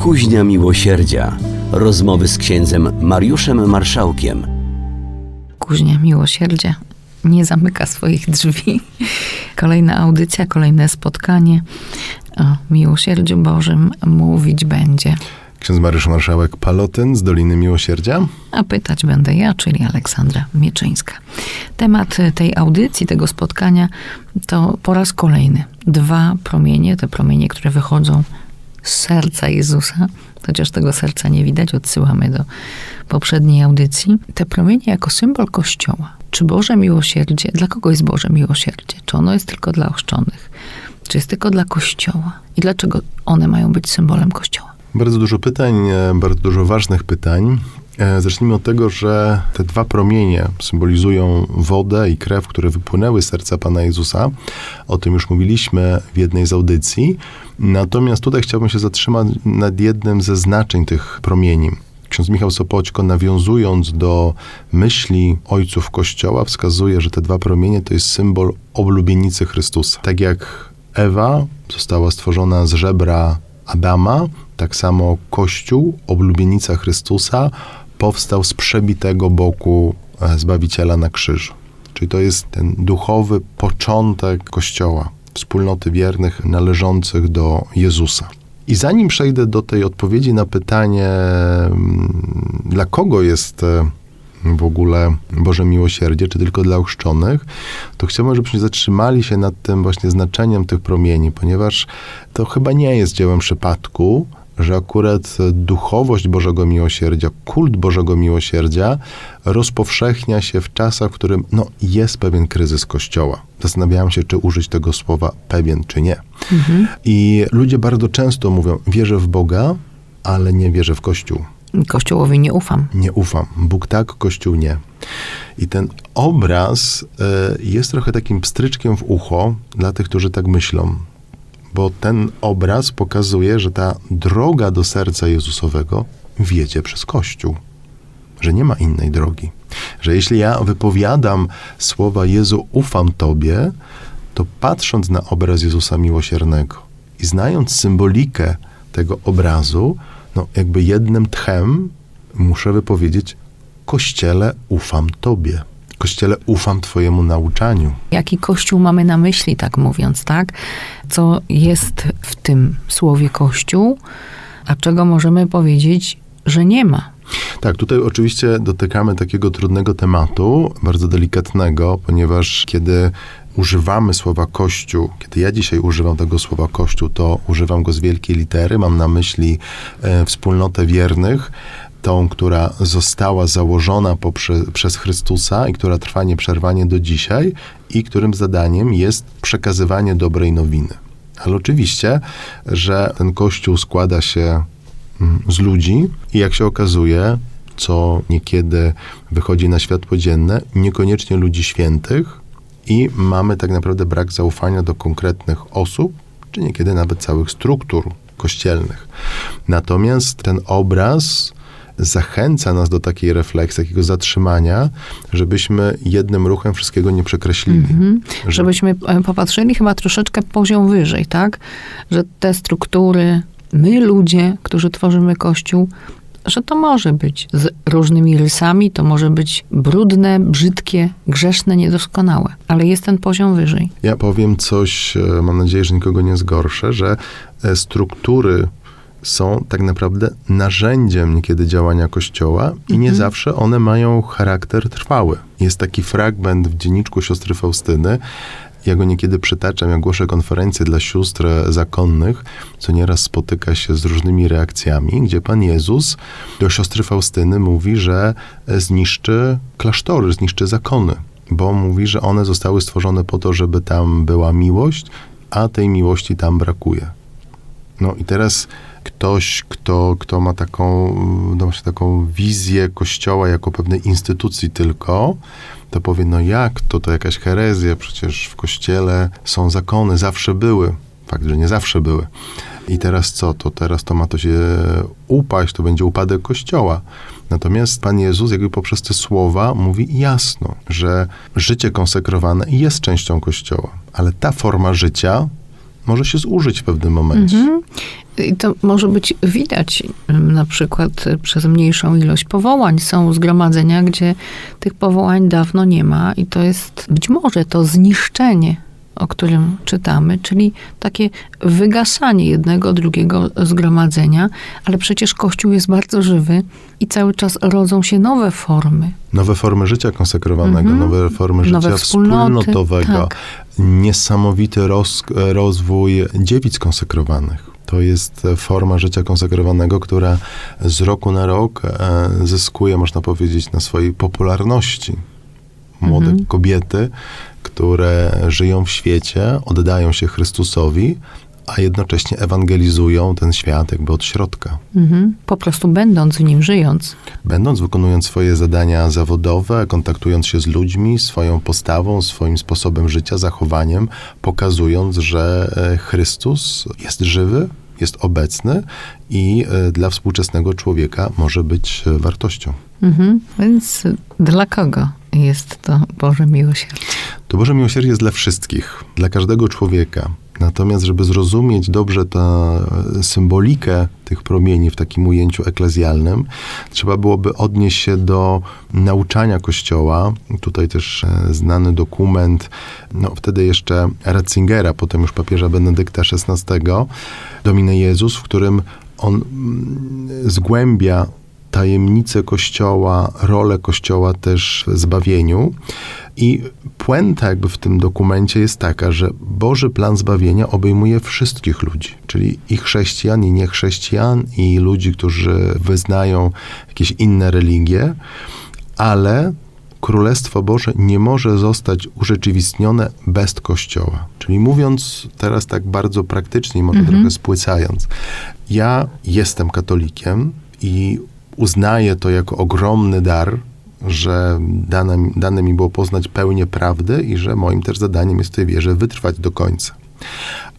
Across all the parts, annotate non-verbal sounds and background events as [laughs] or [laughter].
Kuźnia Miłosierdzia. Rozmowy z księdzem Mariuszem Marszałkiem. Kuźnia Miłosierdzia nie zamyka swoich drzwi. Kolejna audycja, kolejne spotkanie o miłosierdziu Bożym mówić będzie. Ksiądz Mariusz Marszałek Palotyn z Doliny Miłosierdzia. A pytać będę ja, czyli Aleksandra Mieczyńska. Temat tej audycji, tego spotkania to po raz kolejny dwa promienie, te promienie, które wychodzą serca Jezusa, chociaż tego serca nie widać, odsyłamy do poprzedniej audycji. Te promienie jako symbol Kościoła. Czy Boże miłosierdzie, dla kogo jest Boże miłosierdzie? Czy ono jest tylko dla ochrzczonych? Czy jest tylko dla Kościoła? I dlaczego one mają być symbolem Kościoła? Bardzo dużo pytań, e, bardzo dużo ważnych pytań. E, Zacznijmy od tego, że te dwa promienie symbolizują wodę i krew, które wypłynęły z serca Pana Jezusa. O tym już mówiliśmy w jednej z audycji. Natomiast tutaj chciałbym się zatrzymać nad jednym ze znaczeń tych promieni. Ksiądz Michał Sopoćko, nawiązując do myśli ojców Kościoła, wskazuje, że te dwa promienie to jest symbol oblubienicy Chrystusa. Tak jak Ewa została stworzona z żebra Adama, tak samo Kościół, oblubienica Chrystusa, powstał z przebitego boku e, Zbawiciela na krzyżu. Czyli to jest ten duchowy początek Kościoła, wspólnoty wiernych należących do Jezusa. I zanim przejdę do tej odpowiedzi na pytanie, mm, dla kogo jest e, w ogóle Boże Miłosierdzie, czy tylko dla ochrzczonych, to chciałbym, żebyśmy zatrzymali się nad tym właśnie znaczeniem tych promieni, ponieważ to chyba nie jest dziełem przypadku, że akurat duchowość Bożego Miłosierdzia, kult Bożego Miłosierdzia rozpowszechnia się w czasach, w którym no, jest pewien kryzys Kościoła. Zastanawiałem się, czy użyć tego słowa pewien, czy nie. I ludzie bardzo często mówią, wierzę w Boga, ale nie wierzę w Kościół. Kościołowi nie ufam. Nie ufam. Bóg tak, Kościół nie. I ten obraz y, jest trochę takim pstryczkiem w ucho dla tych, którzy tak myślą. Bo ten obraz pokazuje, że ta droga do serca Jezusowego wiedzie przez Kościół. Że nie ma innej drogi. Że jeśli ja wypowiadam słowa Jezu, ufam Tobie, to patrząc na obraz Jezusa Miłosiernego i znając symbolikę tego obrazu, no jakby jednym tchem muszę wypowiedzieć, Kościele, ufam Tobie. Kościele, ufam Twojemu nauczaniu. Jaki Kościół mamy na myśli, tak mówiąc, tak? Co jest w tym słowie Kościół, a czego możemy powiedzieć, że nie ma? Tak, tutaj oczywiście dotykamy takiego trudnego tematu, bardzo delikatnego, ponieważ kiedy używamy słowa Kościół, kiedy ja dzisiaj używam tego słowa Kościół, to używam go z wielkiej litery, mam na myśli e, wspólnotę wiernych, tą, która została założona poprze, przez Chrystusa i która trwa nieprzerwanie do dzisiaj i którym zadaniem jest przekazywanie dobrej nowiny. Ale oczywiście, że ten Kościół składa się mm, z ludzi i jak się okazuje, co niekiedy wychodzi na światło dzienne, niekoniecznie ludzi świętych i mamy tak naprawdę brak zaufania do konkretnych osób, czy niekiedy nawet całych struktur kościelnych. Natomiast ten obraz zachęca nas do takiej refleksji, takiego zatrzymania, żebyśmy jednym ruchem wszystkiego nie przekreślili. Że- Żebyśmy e, popatrzyli chyba troszeczkę poziom wyżej, tak? Że te struktury, my ludzie, którzy tworzymy Kościół, że to może być z różnymi rysami, to może być brudne, brzydkie, grzeszne, niedoskonałe, ale jest ten poziom wyżej. Ja powiem coś, e, mam nadzieję, że nikogo nie zgorszę, że e, struktury są tak naprawdę narzędziem niekiedy działania Kościoła i nie zawsze one mają charakter trwały. Jest taki fragment w dzienniczku siostry Faustyny, ja go niekiedy przytaczam, jak głoszę konferencje dla sióstr zakonnych, co nieraz spotyka się z różnymi reakcjami, gdzie Pan Jezus do siostry Faustyny mówi, że zniszczy klasztory, zniszczy zakony, bo mówi, że one zostały stworzone po to, żeby tam była miłość, a tej miłości tam brakuje. No i teraz ktoś, kto, kto ma taką, no taką wizję Kościoła jako pewnej instytucji tylko, to powie, no jak to, to jakaś herezja, przecież w Kościele są zakony, zawsze były. Fakt, że nie zawsze były. I teraz co? To teraz to ma to się upaść, to będzie upadek Kościoła. Natomiast Pan Jezus jakby poprzez te słowa mówi jasno, że życie konsekrowane jest częścią Kościoła, ale ta forma życia może się zużyć w pewnym momencie. Mhm. I to może być widać na przykład y, przez mniejszą ilość powołań. Są zgromadzenia, gdzie tych powołań dawno nie ma i to jest być może to zniszczenie, o którym czytamy, czyli takie wygasanie jednego, drugiego zgromadzenia, ale przecież Kościół jest bardzo żywy i cały czas rodzą się nowe formy. Nowe formy życia konsekrowanego, Mhm. nowe formy życia Nowe wspólnotowego, tak. niesamowity roz, rozwój dziewic konsekrowanych. To jest forma życia konsekrowanego, która z roku na rok e, zyskuje, można powiedzieć, na swojej popularności. Młode Mhm. kobiety, które żyją w świecie, oddają się Chrystusowi, a jednocześnie ewangelizują ten świat jakby od środka. Mhm. Po prostu będąc w nim, żyjąc. Będąc, wykonując swoje zadania zawodowe, kontaktując się z ludźmi, swoją postawą, swoim sposobem życia, zachowaniem, pokazując, że e, Chrystus jest żywy, jest obecny i e, dla współczesnego człowieka może być e, wartością. Mhm. Więc dla kogo jest to Boże miłosierdzie? To Boże miłosierdzie jest dla wszystkich, dla każdego człowieka. Natomiast, żeby zrozumieć dobrze tę symbolikę tych promieni w takim ujęciu eklezjalnym, trzeba byłoby odnieść się do nauczania Kościoła. Tutaj też e, znany dokument, no wtedy jeszcze Ratzingera, potem już papieża Benedykta XVI, Domine Jezus, w którym on mm, zgłębia tajemnicę Kościoła, rolę Kościoła też w zbawieniu. I puenta jakby w tym dokumencie jest taka, że Boży plan zbawienia obejmuje wszystkich ludzi, czyli i chrześcijan, i niechrześcijan, i ludzi, którzy wyznają jakieś inne religie, ale Królestwo Boże nie może zostać urzeczywistnione bez Kościoła. Czyli mówiąc teraz tak bardzo praktycznie, może Mhm. trochę spłycając, ja jestem katolikiem i uznaję to jako ogromny dar, że dane, dane mi było poznać pełnię prawdy i że moim też zadaniem jest w tej wierze wytrwać do końca.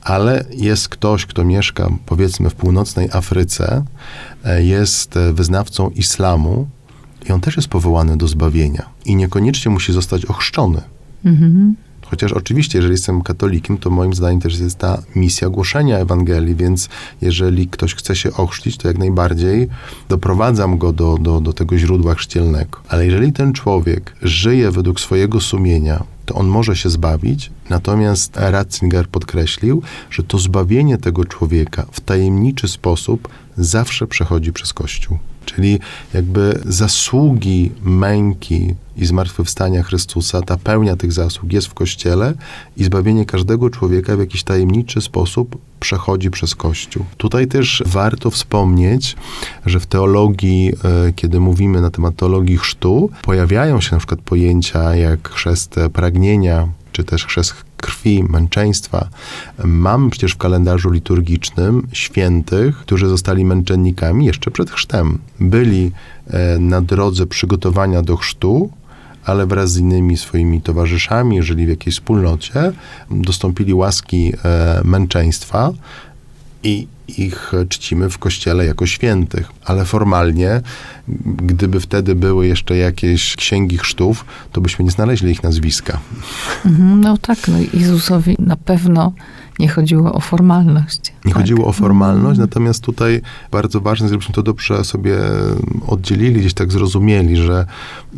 Ale jest ktoś, kto mieszka powiedzmy w północnej Afryce, e, jest e, wyznawcą islamu i on też jest powołany do zbawienia i niekoniecznie musi zostać ochrzczony. Mhm. Chociaż oczywiście, jeżeli jestem katolikiem, to moim zdaniem też jest ta misja głoszenia Ewangelii, więc jeżeli ktoś chce się ochrzcić, to jak najbardziej doprowadzam go do, do, do tego źródła chrzcielnego. Ale jeżeli ten człowiek żyje według swojego sumienia, to on może się zbawić. Natomiast Ratzinger podkreślił, że to zbawienie tego człowieka w tajemniczy sposób zawsze przechodzi przez Kościół. Czyli jakby zasługi męki i zmartwychwstania Chrystusa, ta pełnia tych zasług jest w Kościele i zbawienie każdego człowieka w jakiś tajemniczy sposób przechodzi przez Kościół. Tutaj też warto wspomnieć, że w teologii, e, kiedy mówimy na temat teologii chrztu, pojawiają się na przykład pojęcia jak chrzest pragnienia, czy też chrzest krwi, męczeństwa. Mamy przecież w kalendarzu liturgicznym świętych, którzy zostali męczennikami jeszcze przed chrztem. Byli e, na drodze przygotowania do chrztu, ale wraz z innymi swoimi towarzyszami, żyli w jakiejś wspólnocie, dostąpili łaski e, męczeństwa i ich czcimy w kościele jako świętych. Ale formalnie, gdyby wtedy były jeszcze jakieś księgi chrztów, to byśmy nie znaleźli ich nazwiska. Mhm. No tak, no Jezusowi na pewno nie chodziło o formalność. Nie tak. chodziło o formalność, natomiast tutaj bardzo ważne jest, żebyśmy to dobrze sobie oddzielili, gdzieś tak zrozumieli, że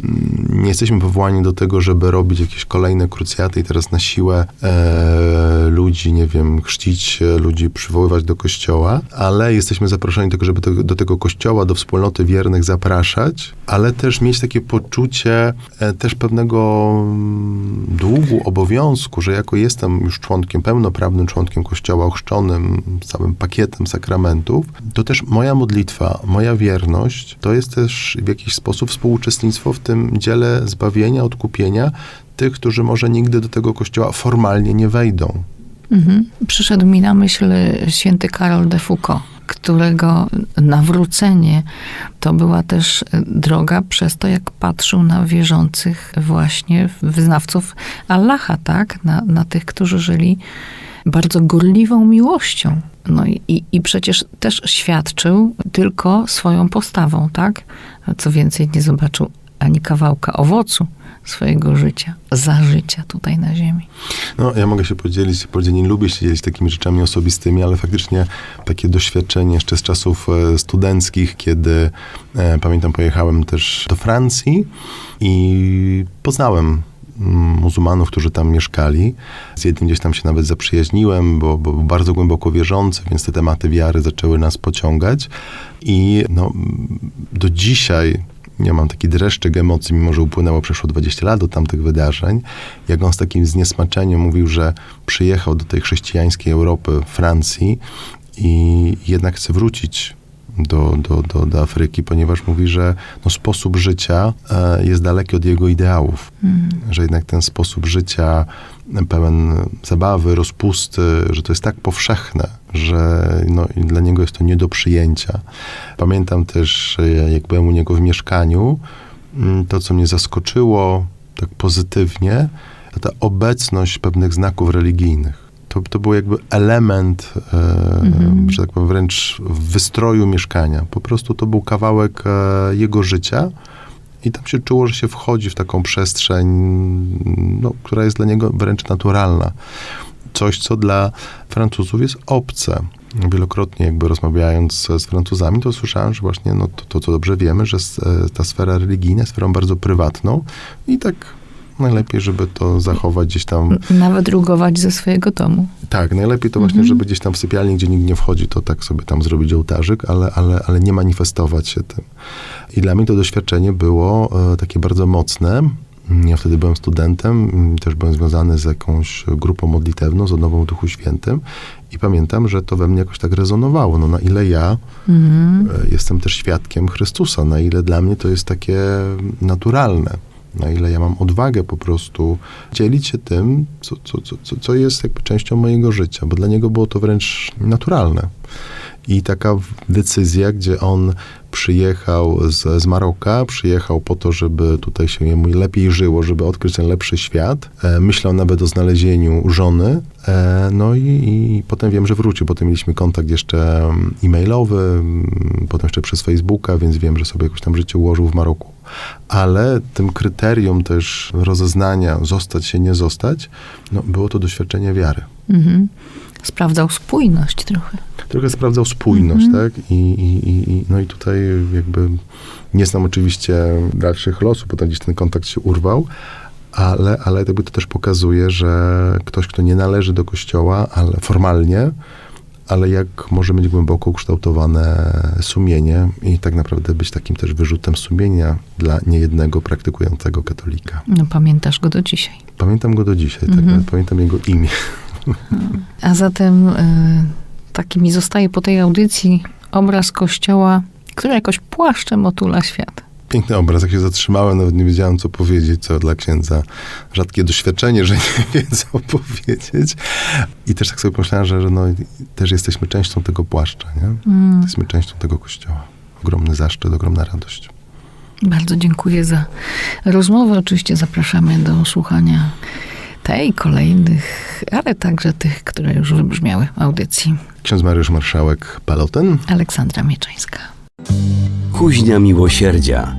mm, nie jesteśmy powołani do tego, żeby robić jakieś kolejne krucjaty i teraz na siłę e, ludzi, nie wiem, chrzcić e, ludzi, przywoływać do kościoła, ale jesteśmy zaproszeni do tego, żeby do, do tego kościoła, do wspólnoty wiernych zapraszać, ale też mieć takie poczucie e, też pewnego mm, długu, obowiązku, że jako jestem już członkiem, pełnoprawnym członkiem kościoła, ochrzczonym całym pakietem sakramentów, to też moja modlitwa, moja wierność, to jest też w jakiś sposób współuczestnictwo w tym dziele zbawienia, odkupienia tych, którzy może nigdy do tego kościoła formalnie nie wejdą. Mhm. Przyszedł mi na myśl święty Karol de Foucault, którego nawrócenie to była też droga przez to, jak patrzył na wierzących właśnie wyznawców Allaha, tak? Na, na tych, którzy żyli bardzo gorliwą miłością. No i, i, przecież też świadczył tylko swoją postawą, tak? Co więcej, nie zobaczył ani kawałka owocu swojego życia, za życia tutaj na ziemi. No, ja mogę się podzielić, podzielić, nie lubię się dzielić takimi rzeczami osobistymi, ale faktycznie takie doświadczenie jeszcze z czasów e, studenckich, kiedy e, pamiętam, pojechałem też do Francji i poznałem muzułmanów, którzy tam mieszkali. Z jednym gdzieś tam się nawet zaprzyjaźniłem, bo, bo był bardzo głęboko wierzący, więc te tematy wiary zaczęły nas pociągać. I no, do dzisiaj ja mam taki dreszczyk emocji, mimo że upłynęło przeszło 20 lat do tamtych wydarzeń. Jak on z takim zniesmaczeniem mówił, że przyjechał do tej chrześcijańskiej Europy, Francji i jednak chce wrócić do, do, do, do Afryki, ponieważ mówi, że no, sposób życia e, jest daleki od jego ideałów. Że jednak ten sposób życia pełen zabawy, rozpusty, że to jest tak powszechne, że no, dla niego jest to nie do przyjęcia. Pamiętam też, e, jak byłem u niego w mieszkaniu, mm, to co mnie zaskoczyło tak pozytywnie, to ta obecność pewnych znaków religijnych. To, to był jakby element, e, że tak powiem, wręcz wystroju mieszkania. Po prostu to był kawałek e, jego życia i tam się czuło, że się wchodzi w taką przestrzeń, no, która jest dla niego wręcz naturalna. Coś, co dla Francuzów jest obce. Wielokrotnie jakby rozmawiając z, Francuzami, to słyszałem, że właśnie no, to, to, co dobrze wiemy, że e, ta sfera religijna jest sferą bardzo prywatną i tak najlepiej, żeby to zachować gdzieś tam Nawet rugować ze swojego domu. tak, najlepiej to właśnie, żeby gdzieś tam w sypialni, gdzie nikt nie wchodzi, to tak sobie tam zrobić ołtarzyk, ale, ale, ale nie manifestować się tym. I dla mnie to doświadczenie było e, takie bardzo mocne. Ja wtedy byłem studentem, mm, też byłem związany z jakąś grupą modlitewną, z odnową Duchu Świętym i pamiętam, że to we mnie jakoś tak rezonowało. No na ile ja Mhm. e, jestem też świadkiem Chrystusa, na ile dla mnie to jest takie naturalne, na ile ja mam odwagę po prostu dzielić się tym, co, co, co, co- jest jakby częścią mojego życia, bo dla niego było to wręcz naturalne. I taka decyzja, gdzie on przyjechał z, z Maroka, przyjechał po to, żeby tutaj się jemu lepiej żyło, żeby odkryć ten lepszy świat. E, myślał nawet o znalezieniu żony. E, no i, i potem wiem, że wrócił. Potem mieliśmy kontakt jeszcze mm, e-mailowy, mm, potem jeszcze przez Facebooka, więc wiem, że sobie jakoś tam życie ułożył w Maroku. Ale tym kryterium też rozeznania, zostać się, nie zostać, no, było to doświadczenie wiary. Mhm. Sprawdzał spójność trochę. Trochę sprawdzał spójność, tak? I, i, i, no i tutaj jakby nie znam oczywiście dalszych losów, bo tam gdzieś ten kontakt się urwał, ale, ale jakby to też pokazuje, że ktoś, kto nie należy do kościoła, ale formalnie, ale jak może mieć głęboko ukształtowane sumienie i tak naprawdę być takim też wyrzutem sumienia dla niejednego praktykującego katolika. No pamiętasz go do dzisiaj. Pamiętam go do dzisiaj, tak? Nawet pamiętam jego imię. A zatem y, taki mi zostaje po tej audycji obraz kościoła, który jakoś płaszczem otula świat. Piękny obraz, jak się zatrzymałem, nawet nie wiedziałem, co powiedzieć, co dla księdza rzadkie doświadczenie, że nie [laughs] wie, co powiedzieć. I też tak sobie pomyślałem, że że no, też jesteśmy częścią tego płaszcza, nie? Jesteśmy częścią tego kościoła. Ogromny zaszczyt, ogromna radość. Bardzo dziękuję za rozmowę. Oczywiście zapraszamy do słuchania tej, kolejnych, ale także tych, które już wybrzmiały audycji. Ksiądz Mariusz Marszałek Paloten. Aleksandra Mieczańska. Kuźnia Miłosierdzia.